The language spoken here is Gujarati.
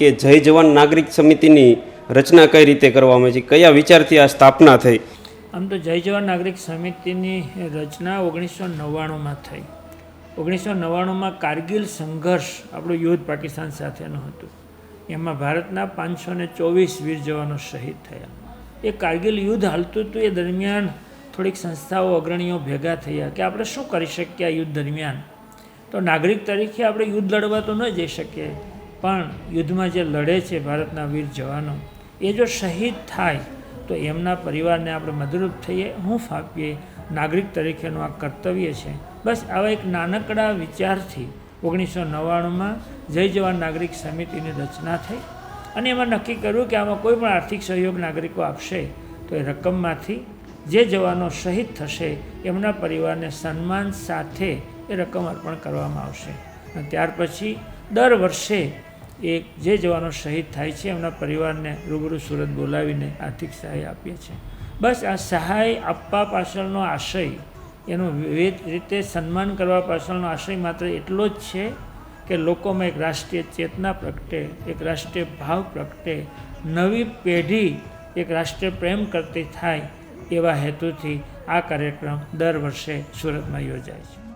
કે જય જવાન નાગરિક સમિતિની રચના કઈ રીતે કરવામાં આવી છે? કયા વિચારથી આ સ્થાપના થઈ? આમ તો જય જવાન નાગરિક સમિતિની રચના ઓગણીસો નવ્વાણુંમાં થઈ. ઓગણીસો નવ્વાણુંમાં કારગિલ સંઘર્ષ આપણું યુદ્ધ પાકિસ્તાન સાથેનું હતું. એમાં ભારતના પાંચસો ને ચોવીસ વીર જવાનો શહીદ થયા. એ કારગિલ યુદ્ધ હાલતું હતું, એ દરમિયાન થોડીક સંસ્થાઓ અગ્રણીઓ ભેગા થયા કે આપણે શું કરી શકીએ આ યુદ્ધ દરમિયાન? તો નાગરિક તરીકે આપણે યુદ્ધ લડવા તો ન જઈ શકીએ. પણ યુદ્ધમાં જે લડે છે ભારતના વીર જવાનો, એ જો શહીદ થાય, તો એમના પરિવારને આપણે મદદરૂપ થઈએ. હું ફાપીએ નાગરિક તરીકેનું આ કર્તવ્ય છે. બસ આવા એક નાનકડા વિચારથી ઓગણીસો નવ્વાણુંમાં જય જવાન નાગરિક સમિતિની રચના થઈ અને એમાં નક્કી કર્યું કે આમાં કોઈ પણ આર્થિક સહયોગ નાગરિકો આપશે, તો એ રકમમાંથી જે જવાનો શહીદ થશે, એમના પરિવારને સન્માન સાથે એ રકમ અર્પણ કરવામાં આવશે. અને ત્યાર પછી દર વર્ષે એ જે જવાનો શહીદ થાય છે, એમના પરિવારને રૂબરૂ સુરત બોલાવીને આર્થિક સહાય આપીએ છીએ. બસ આ સહાય આપવા પાછળનો આશય, એનું વિવિધ રીતે સન્માન કરવા પાછળનો આશય માત્ર એટલો જ છે કે લોકોમાં એક રાષ્ટ્રીય ચેતના પ્રગટે, એક રાષ્ટ્રીય ભાવ પ્રગટે, નવી પેઢી એક રાષ્ટ્રીય પ્રેમ કરતી થાય એવા હેતુથી આ કાર્યક્રમ દર વર્ષે સુરતમાં યોજાય છે.